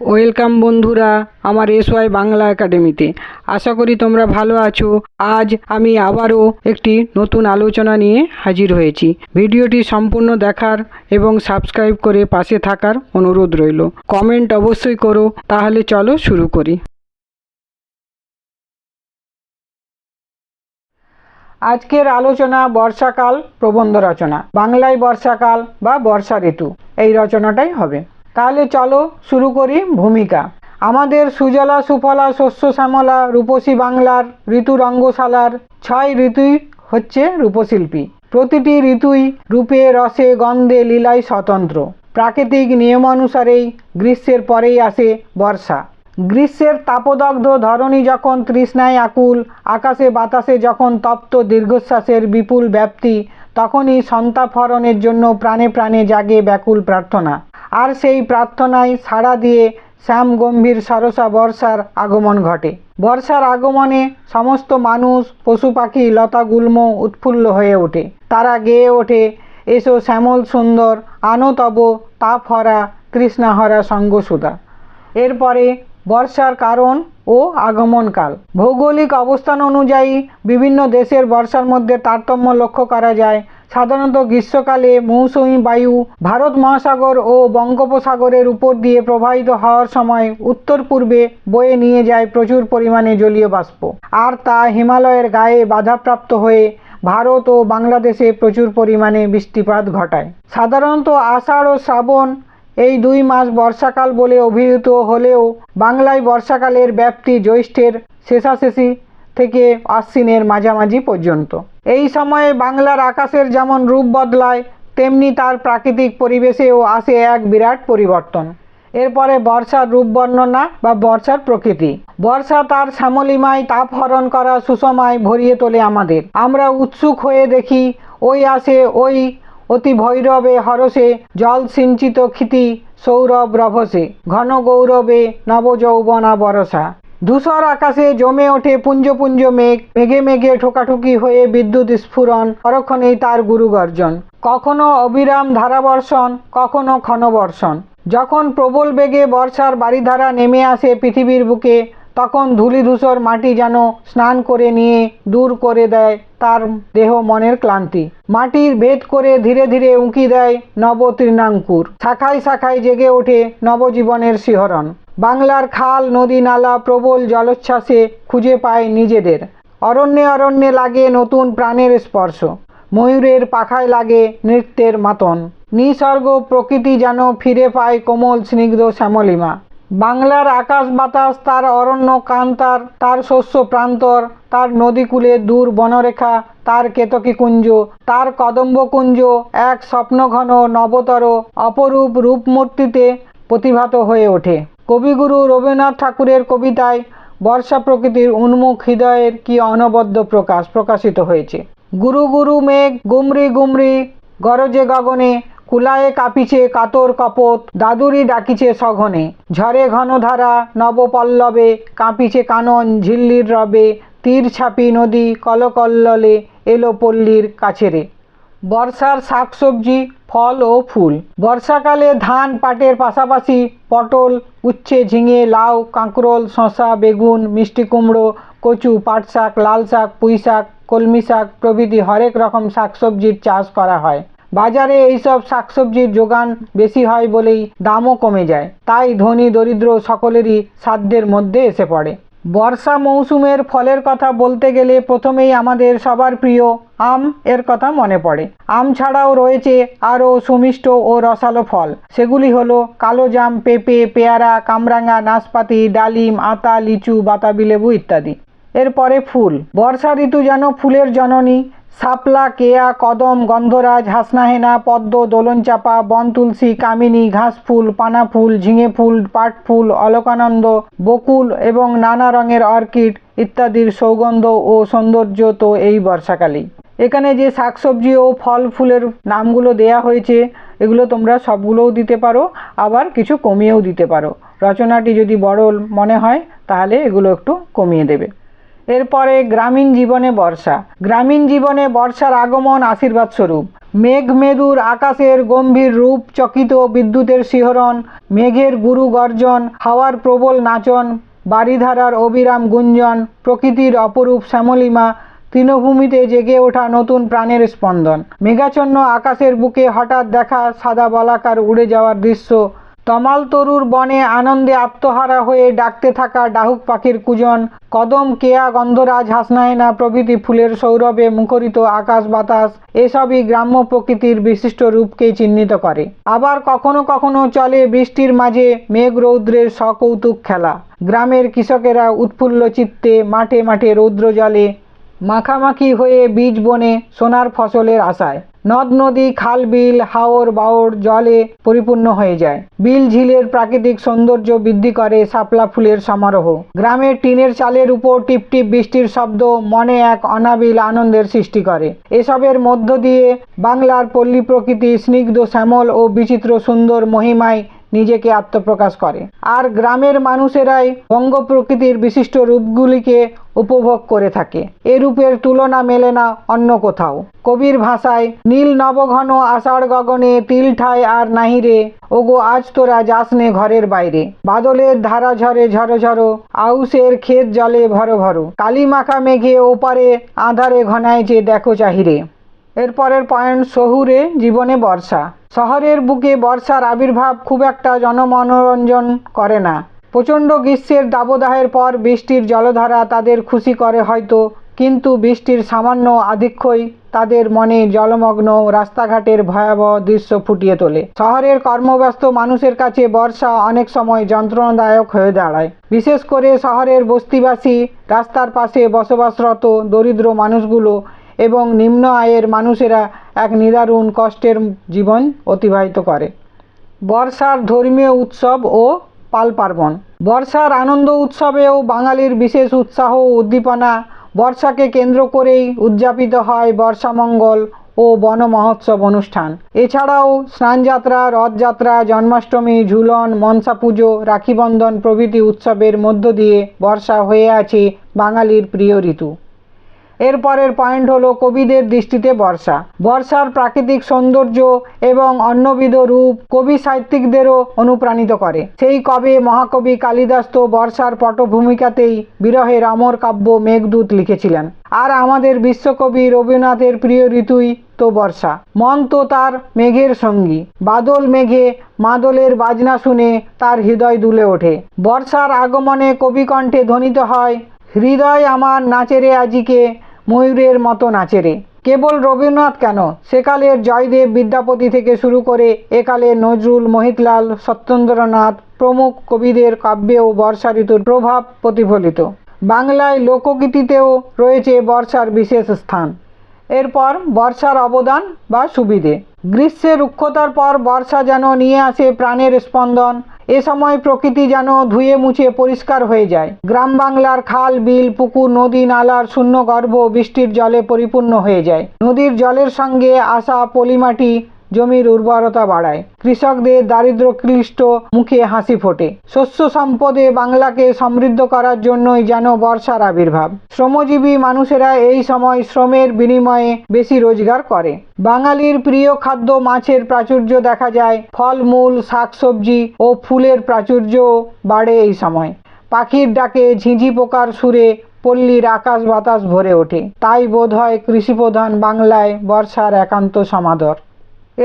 Welcome বন্ধুরা আমার S Y Bangla একাডেমিতে। আশা করি তোমরা ভালো আছো। আজ আমি আবারও একটি নতুন আলোচনা নিয়ে হাজির হয়েছি। ভিডিওটি সম্পূর্ণ দেখার এবং সাবস্ক্রাইব করে পাশে থাকার অনুরোধ রইল। কমেন্ট অবশ্যই করো, তাহলে চলো শুরু করি। আজকের আলোচনা বর্ষাকাল প্রবন্ধ রচনা। বাংলায় বর্ষাকাল বা বর্ষা ঋতু। এই রচনাটাই হবে। তাহলে চলো শুরু করি ভূমিকা। আমাদের সুজলা, সুফলা, শস্য, শ্যামলা, রূপসী বাংলার ঋতু রঙ্গশালার ছয় ঋতুই হচ্ছে রূপশিল্পী। প্রতিটি ঋতুই রূপে, রসে, গন্ধে, লীলায় স্বতন্ত্র। প্রাকৃতিক নিয়মানুসারেই গ্রীষ্মের পরেই আসে বর্ষা। গ্রীষ্মের তাপদগ্ধ ধরণী যখন তৃষ্ণায় আকুল, আকাশে বাতাসে যখন তপ্ত দীর্ঘশ্বাসের বিপুল ব্যাপ্তি, তখনই সন্তাপহরণের জন্য প্রাণে প্রাণে জাগে ব্যাকুল প্রার্থনা। আর সেই প্রার্থনায় সাড়া দিয়ে শ্যাম গম্ভীর সরসা বর্ষার আগমন ঘটে। বর্ষার আগমনে সমস্ত মানুষ, পশু পাখি, লতা গুল্ম উৎফুল্ল হয়ে ওঠে। তারা গেয়ে ওঠে, এসো শ্যামল সুন্দর, আনো তব তাপহরা তৃষ্ণাহরা সঙ্গসুদা এরপরে বর্ষার কারণ ও আগমনকাল। ভৌগোলিক অবস্থান অনুযায়ী বিভিন্ন দেশের বর্ষার মধ্যে তারতম্য লক্ষ্য করা যায়। সাধারণত গ্রীষ্মকালে মৌসুমী বায়ু ভারত মহাসাগর ও বঙ্গোপসাগরের উপর দিয়ে প্রবাহিত হওয়ার সময় উত্তর পূর্বে বয়ে নিয়ে যায় প্রচুর পরিমাণে জলীয় বাষ্প। আর তা হিমালয়ের গায়ে বাধাপ্রাপ্ত হয়ে ভারত ও বাংলাদেশে প্রচুর পরিমাণে বৃষ্টিপাত ঘটায়। সাধারণত আষাঢ় ও শ্রাবণ এই দুই মাস বর্ষাকাল বলে অভিহিত হলেও বাংলায় বর্ষাকালের ব্যাপ্তি জ্যৈষ্ঠের শেষাশেষি থেকে আশ্বিনের মাঝামাঝি পর্যন্ত। এই সময়ে বাংলার আকাশের যেমন রূপ বদলায়, তেমনি তার প্রাকৃতিক পরিবেশেও আসে এক বিরাট পরিবর্তন। এরপরে বর্ষার রূপ বর্ণনা বা বর্ষার প্রকৃতি। বর্ষা তার শ্যামলিমায় তাপ হরণ করা সুষমায় ভরিয়ে তোলে আমাদের। আমরা উৎসুক হয়ে দেখি, ওই আসে ওই অতি ভৈরবে হরসে জল সিঞ্চিত ক্ষিতি সৌরভ রভসে ঘন গৌরবে নবযৌবনা বরসা ধূসর আকাশে জমে ওঠে পুঞ্জ পুঞ্জ মেঘ। মেঘে মেঘে ঠোকাঠুকি হয়ে বিদ্যুৎ স্ফুরণ। পরক্ষণেই তার গুরু গর্জন। কখনো অবিরাম ধারাবর্ষণ, কখনো ক্ষণবর্ষণ। যখন প্রবল বেগে বর্ষার বাড়িধারা নেমে আসে পৃথিবীর বুকে, তখন ধূলিধূসর মাটি যেন স্নান করে নিয়ে দূর করে দেয় তার দেহ মনের ক্লান্তি। মাটির ভেদ করে ধীরে ধীরে উঁকি দেয় নব তৃণাঙ্কুর শাখায় শাখায় জেগে ওঠে নবজীবনের শিহরণ। বাংলার খাল, নদী নালা, প্রবল জলোচ্ছ্বাসে খুঁজে পায় নিজেদের। অরণ্যে অরণ্যে লাগে নতুন প্রাণের স্পর্শ। ময়ূরের পাখায় লাগে নৃত্যের মাতন। নিসর্গ প্রকৃতি যেন ফিরে পায় কোমল, স্নিগ্ধ শ্যামলিমা। বাংলার আকাশ বাতাস, তার অরণ্য কান্তার তার শস্য প্রান্তর, তার নদীকূলে দূর বনরেখা, তার কেতকীকুঞ্জ তার কদম্বকুঞ্জ এক স্বপ্নঘন নবতর অপরূপ রূপমূর্তিতে প্রতিভাত হয়ে ওঠে। কবিগুরু রবীন্দ্রনাথ ঠাকুরের কবিতায় বর্ষা প্রকৃতির উন্মুখ হৃদয়ের কি অনবদ্য প্রকাশ প্রকাশিত হয়েছে। গুরু গুরু মেঘ গুমরি গুমরি, গরজে গগনে, কুলায়ে কাঁপিছে কাতর কপত, দাদুরি ডাকিছে সঘনে। ঝরে ঘনধারা নবপল্লবে, কাঁপিছে কানন ঝিল্লির রবে, তীর ছাপি নদী কলকল্ললে এলো পল্লীর কাছেরে। বর্ষার শাকসবজি, ফল ও ফুল। বর্ষাকালে ধান পাটের পাশাপাশি পটল, উচ্ছে, ঝিঙে, লাউ, কাঁকরোল শশা বেগুন, মিষ্টি কুমড়ো, কচু পাট শাক লাল শাক, পুঁই শাক, কলমি শাক প্রভৃতি হরেক রকম শাকসবজির চাষ করা হয়। বাজারে এইসব শাকসবজির যোগান বেশি হয় বলেই দামও কমে যায়। তাই ধনী, দরিদ্র সকলেরই সাধ্যের মধ্যে এসে পড়ে। বর্ষা মৌসুমের ফলের কথা বলতে গেলে প্রথমেই আমাদের সবার প্রিয় আম এর কথা মনে পড়ে। আম ছাড়াও রয়েছে আরও সুমিষ্ট ও রসালো ফল। সেগুলি হলো কালো জাম, পেঁপে, পেয়ারা, কামরাঙা, নাশপাতি, ডালিম, আতা, লিচু, বাতাবি লেবু ইত্যাদি। এরপরে ফুল। বর্ষা ঋতু যেন ফুলের জননী শাপলা কেয়া, কদম, গন্ধরাজ, হাসনাহেনা, পদ্ম, দোলনচাপা, বন তুলসী, কামিনী, ঘাসফুল পানা ফুল ঝিঙে ফুল পাট ফুল অলকানন্দ, বকুল এবং নানা রঙের অর্কিড ইত্যাদির সৌগন্ধ ও সৌন্দর্য তো এই বর্ষাকালেই। এখানে যে শাকসবজি ও ফল ফুলের নামগুলো দেয়া হয়েছে, এগুলো তোমরা সবগুলোও দিতে পারো, আবার কিছু কমিয়েও দিতে পারো। রচনাটি যদি বড় মনে হয়, তাহলে এগুলো একটু কমিয়ে দেবে। এরপরে গ্রামীণ জীবনে বর্ষা। গ্রামীণ জীবনে বর্ষার আগমন আশীর্বাদ স্বরূপ মেঘমেদুর আকাশের গম্ভীর রূপ, চকিত বিদ্যুতের শিহরণ, মেঘের গুরু গর্জন, হাওয়ার প্রবল নাচন, বারিধারার অবিরাম গুঞ্জন, প্রকৃতির অপরূপ শ্যামলিমা, তৃণভূমিতে জেগে ওঠা নতুন প্রাণের স্পন্দন। মেঘাচ্ছন্ন আকাশের বুকে হঠাৎ দেখা সাদা বলাকার উড়ে যাওয়ার দৃশ্য তমাল তরুর বনে আনন্দে আত্মহারা হয়ে ডাকতে থাকা ডাহুক পাখির কুজন, কদম, কেয়া, গন্ধরাজ, হাসনায়না প্রভৃতি ফুলের সৌরভে মুখরিত আকাশ বাতাস, এসবই গ্রাম্য প্রকৃতির বিশিষ্ট রূপকেই চিহ্নিত করে। আবার কখনো কখনো চলে বৃষ্টির মাঝে মেঘ রৌদ্রের সকৌতুক খেলা। গ্রামের কৃষকেরা উৎফুল্ল চিত্তে মাঠে মাঠে রৌদ্র জলে মাখামাখি হয়ে বীজ বনে সোনার ফসলের আশায়। নদ, নদী, খাল, বিল, হাওর, বাওর, জলে পরিপূর্ণ হয়ে যায়। বিল ঝিলের প্রাকৃতিক সৌন্দর্য বৃদ্ধি করে শাপলা ফুলের সমারোহ। গ্রামের টিনের চালের উপর টিপটিপ বৃষ্টির শব্দ মনে এক অনাবিল আনন্দের সৃষ্টি করে। এসবের মধ্য দিয়ে বাংলার পল্লী প্রকৃতি স্নিগ্ধ শ্যামল ও বিচিত্র সুন্দর মহিমায় নিজেকে আত্মপ্রকাশ করে। আর গ্রামের মানুষেরাই বঙ্গ প্রকৃতির বিশিষ্ট রূপগুলিকে উপভোগ করে থাকে। এ রূপের তুলনা মেলে না অন্য কোথাও। কবির ভাষায়, নীল নবঘন আষাঢ় গগনে তিল ঠায় আর নাহিরে, ওগো আজ তোরা যাসনে ঘরের বাইরে। বাদলের ধারা ঝরে ঝরো ঝরো, আউসের ক্ষেত জলে ভরো ভরো। কালী মাখা মেঘে ওপারে আধারে ঘনায় যে দেখো চাহিরে। এরপরের পয়েন্ট শহুরে জীবনে বর্ষা। শহরের বুকে বর্ষার আবির্ভাব খুব একটা জনমনোরঞ্জন করে না। প্রচণ্ড গ্রীষ্মের দাবদাহের পর বৃষ্টির জলধারা তাদের খুশি করে হয়তো, কিন্তু বৃষ্টির সামান্য আধিক্যই তাদের মনে জলমগ্ন রাস্তাঘাটের ভয়াবহ দৃশ্য ফুটিয়ে তোলে। শহরের কর্মব্যস্ত মানুষের কাছে বর্ষা অনেক সময় যন্ত্রণাদায়ক হয়ে দাঁড়ায়। বিশেষ করে শহরের বস্তিবাসী, রাস্তার পাশে বসবাসরত, দরিদ্র মানুষগুলো এবং নিম্ন আয়ের মানুষেরা এক নিদারুণ কষ্টের জীবন অতিবাহিত করে। বর্ষার ধর্মীয় উৎসব ও পাল পার্বণ বর্ষার আনন্দ উৎসবেও বাঙালির বিশেষ উৎসাহ ও উদ্দীপনা বর্ষাকে কেন্দ্র করেই উদযাপিত হয় বর্ষামঙ্গল ও বন মহোৎসব অনুষ্ঠান। এছাড়াও স্নানযাত্রা, রথযাত্রা, জন্মাষ্টমী, ঝুলন, মনসা পুজো, রাখিবন্ধন প্রভৃতি উৎসবের মধ্য দিয়ে বর্ষা হয়ে আছে বাঙালির প্রিয় ঋতু। এরপরের পয়েন্ট হলো কবিদের দৃষ্টিতে বর্ষা। বর্ষার প্রাকৃতিক সৌন্দর্য এবং অন্যবিধ রূপ কবি সাহিত্যিকদেরও অনুপ্রাণিত করে। সেই কবে মহাকবি কালিদাস তো বর্ষার পটভূমিকাতেই বিরহের অমর কাব্য মেঘদূত লিখেছিলেন। আর আমাদের বিশ্বকবি রবীন্দ্রনাথের প্রিয় ঋতুই তো বর্ষা। মন তো তার মেঘের সঙ্গী। বাদল মেঘে, মাদলের বাজনা শুনে তার হৃদয় দুলে ওঠে। বর্ষার আগমনে কবিকণ্ঠে ধ্বনিত হয়, হৃদয় আমার নাচেরে আজিকে ময়ূরের মতো নাচেরে কেবল রবীন্দ্রনাথ কেন? সেকালের জয়দেব বিদ্যাপতি থেকে শুরু করে একালে নজরুল মোহিতলাল, সত্যেন্দ্রনাথ প্রমুখ কবিদের কাব্যেও বর্ষা ঋতুর প্রভাব প্রতিফলিত। বাংলায় লোকগীতিতেও রয়েছে বর্ষার বিশেষ স্থান। এরপর বর্ষার অবদান বা সুবিধে। গ্রীষ্মের রুক্ষতার পর বর্ষা যেন নিয়ে আসে প্রাণের স্পন্দন এ সময় প্রকৃতি যেন ধুয়ে মুছে পরিষ্কার হয়ে যায়। গ্রাম বাংলার খাল, বিল, পুকুর, নদী, নালার শূন্য গর্ভ বৃষ্টির জলে পরিপূর্ণ হয়ে যায়। নদীর জলের সঙ্গে আসা পলিমাটি জমির উর্বরতা বাড়ায়। কৃষকদের দারিদ্র ক্লিষ্ট মুখে হাসি ফোটে। শস্য সম্পদে বাংলাকে সমৃদ্ধ করার জন্যই যেন বর্ষার আবির্ভাব। শ্রমজীবী মানুষেরা এই সময় শ্রমের বিনিময়ে বেশি রোজগার করে। বাঙালির প্রিয় খাদ্য মাছের প্রাচুর্য দেখা যায়। ফলমূল, শাকসবজি ও ফুলের প্রাচুর্যও বাড়ে এই সময়। পাখির ডাকে ঝিঁঝি পোকার সুরে পল্লীর আকাশ বাতাস ভরে ওঠে। তাই বোধ হয় কৃষিপ্রধান বাংলায় বর্ষার একান্ত সমাদর।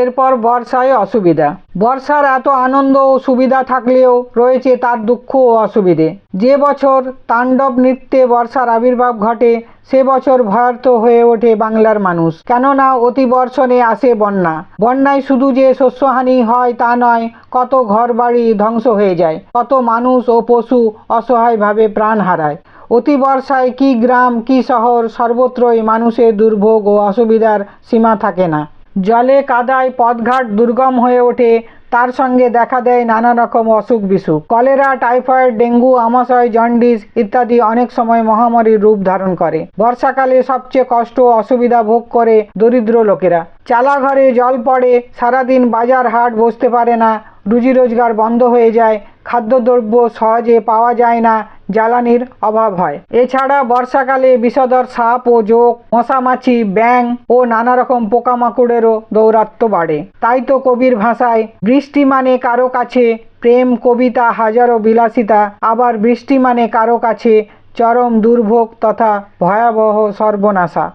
এরপর বর্ষায় অসুবিধা। বর্ষার এত আনন্দ ও সুবিধা থাকলেও রয়েছে তার দুঃখ ও অসুবিধে। যে বছর তাণ্ডব নৃত্যে বর্ষার আবির্ভাব ঘটে, সে বছর ভয়ার্থ হয়ে ওঠে বাংলার মানুষ। কেননা অতি বর্ষণে আসে বন্যা। বন্যায় শুধু যে শস্যহানি হয় তা নয়, কত ঘরবাড়ি ধ্বংস হয়ে যায়, কত মানুষ ও পশু অসহায়ভাবে প্রাণ হারায়। অতি বর্ষায় কি গ্রাম, কি শহর সর্বত্রই মানুষের দুর্ভোগ ও অসুবিধার সীমা থাকে না। জলে কাদায় পথঘাট দুর্গম হয়ে ওঠে, তার সঙ্গে দেখা দেয় নানা রকম অসুখ বিসুখ। কলেরা, টাইফয়েড, ডেঙ্গু, আমাশয়, জন্ডিস ইত্যাদি অনেক সময় মহামারীর রূপ ধারণ করে। বর্ষাকালে সবচেয়ে কষ্ট অসুবিধা ভোগ করে দরিদ্র লোকেরা। চালা ঘরে জল পড়ে, সারাদিন বাজার হাট বসতে পারে না, রুজি রোজগার বন্ধ হয়ে যায়, খাদ্যদ্রব্য সহজে পাওয়া যায় না জ্বালানির অভাব হয়। এছাড়া বর্ষাকালে বিষধর সাপ ও যোগ মশামাছি ব্যাং ও নানা রকম পোকামাকড়েরও দৌরাত্ম বাড়ে। তাই তো কবির ভাষায়, বৃষ্টি মানে কারও কাছে, প্রেম, কবিতা, হাজারো বিলাসিতা, আবার বৃষ্টি মানে কারও কাছে, চরম দুর্ভোগ তথা ভয়াবহ সর্বনাশা।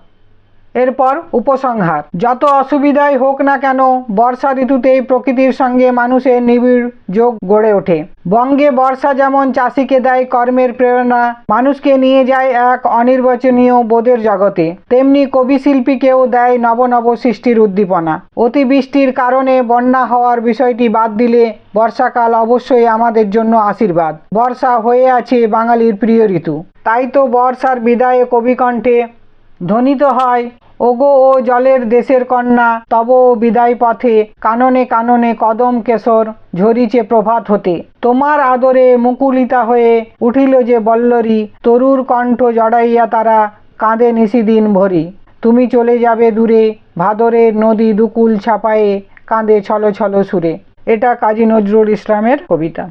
এরপর উপসংহার। যত অসুবিধাই হোক না কেন, বর্ষা ঋতুতেই প্রকৃতির সঙ্গে মানুষের নিবিড় যোগ গড়ে ওঠে। বঙ্গে বর্ষা যেমন চাষিকে দেয় কর্মের প্রেরণা, মানুষকে নিয়ে যায় এক অনির্বাচনীয় বোধের জগতে, তেমনি কবি শিল্পীকেও দেয় নব নব সৃষ্টির উদ্দীপনা। অতিবৃষ্টির কারণে বন্যা হওয়ার বিষয়টি বাদ দিলে বর্ষাকাল অবশ্যই আমাদের জন্য আশীর্বাদ। বর্ষা হয়ে আছে বাঙালির প্রিয় ঋতু। তাই তো বর্ষার বিদায়ে কবিকণ্ঠে ধ্বনিত হয়। ওগো, ও জলের দেশের কন্যা তব বিদায় পথে কাননে কাননে কদম কেশর ঝরিছে প্রভাত হতে। তোমার আদরে মুকুলিতা হয়ে উঠিল যে বল্লরী, তরুর কণ্ঠ জড়াইয়া তারা কাঁদে নিশিদিন ভরি। তুমি চলে যাবে দূরে ভাদরের নদী দুকুল ছাপায়ে কাঁদে ছলো ছলো সুরে। এটা কাজী নজরুল ইসলামের কবিতা।